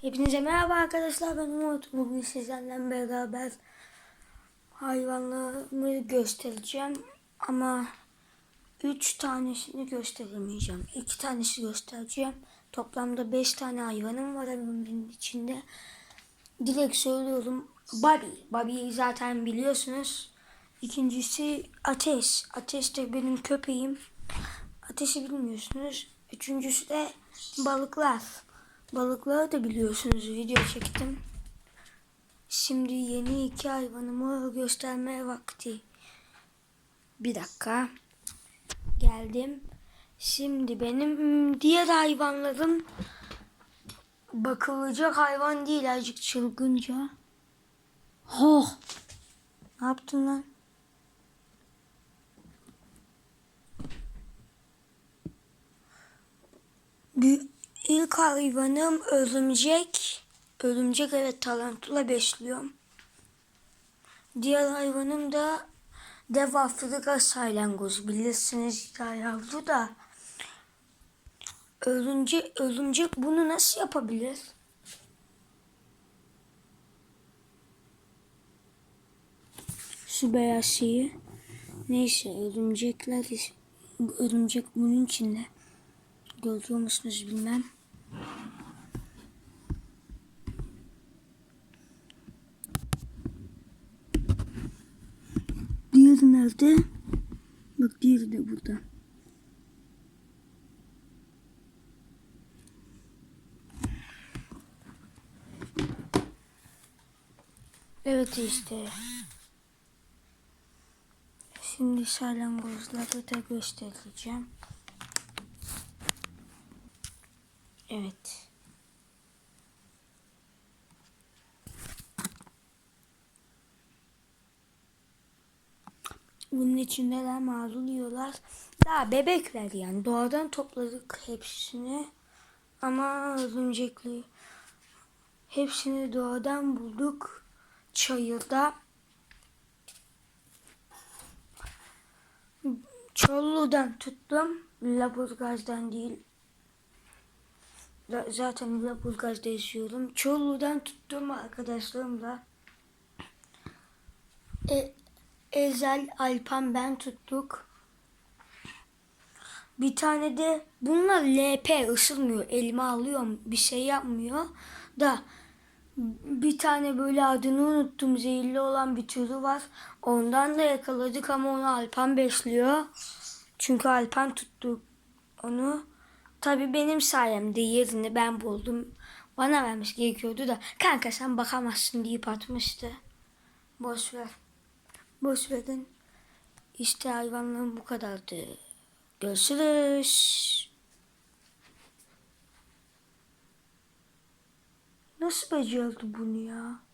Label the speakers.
Speaker 1: Hepinize merhaba arkadaşlar ben Umut. Bugün sizlerle beraber hayvanlarımı göstereceğim. Ama 3 tanesini gösteremeyeceğim. 2 tanesi göstereceğim. Toplamda 5 tane hayvanım var evimin içinde. Direkt söylüyorum. Bobby. Bobby'yi zaten biliyorsunuz. İkincisi Ateş. Ateş de benim köpeğim. Ateşi bilmiyorsunuz. Üçüncüsü de balıklar. Balıkları da biliyorsunuz video çektim. Şimdi yeni iki hayvanımı göstermeye vakti. Bir dakika. Geldim. Şimdi benim diğer hayvanlarım bakılacak hayvan değil azıcık çılgınca. Oh! Ne yaptın lan? Bir, ilk hayvanım örümcek. Örümcek evet tarantula besliyorum. Diğer hayvanım da dev Afrika salyangozu. Bilirsiniz ya yavru da. Örümcek, örümcek bunu nasıl yapabilir? Şu beyaz şeyi. Neyse örümcekler örümcek bunun içinde. Görüyor musunuz bilmem. Diğeri nerede? Bak diğeri de burada. Evet işte. Şimdi salyangozları da göstereceğim. Evet. Bunun içindeler mağruluyorlar. Daha bebekler yani. Doğadan topladık hepsini. Ama örümcekli. Hepsini doğadan bulduk. Çayırda. Çollu'dan tuttum. Laburgaz'dan değil. Zaten Laburgaz'da yaşıyorum. Çollu'dan tuttum arkadaşlarımla. E, Ezel, Alpan ben tuttuk. Bir tane de bunlar LP ısırmıyor. Elime alıyorum. Bir şey yapmıyor. Da bir tane böyle adını unuttum. Zehirli olan bir türü var. Ondan da yakaladık ama onu Alpan besliyor. Çünkü Alpan tuttu onu. Tabi benim sayemde yerini ben buldum. Bana vermiş gerekiyordu da kanka sen bakamazsın deyip atmıştı. Boş ver. Boş verin. İşte hayvanlarım bu kadardı. Görüşürüz. Nasıl becerdi bunu ya?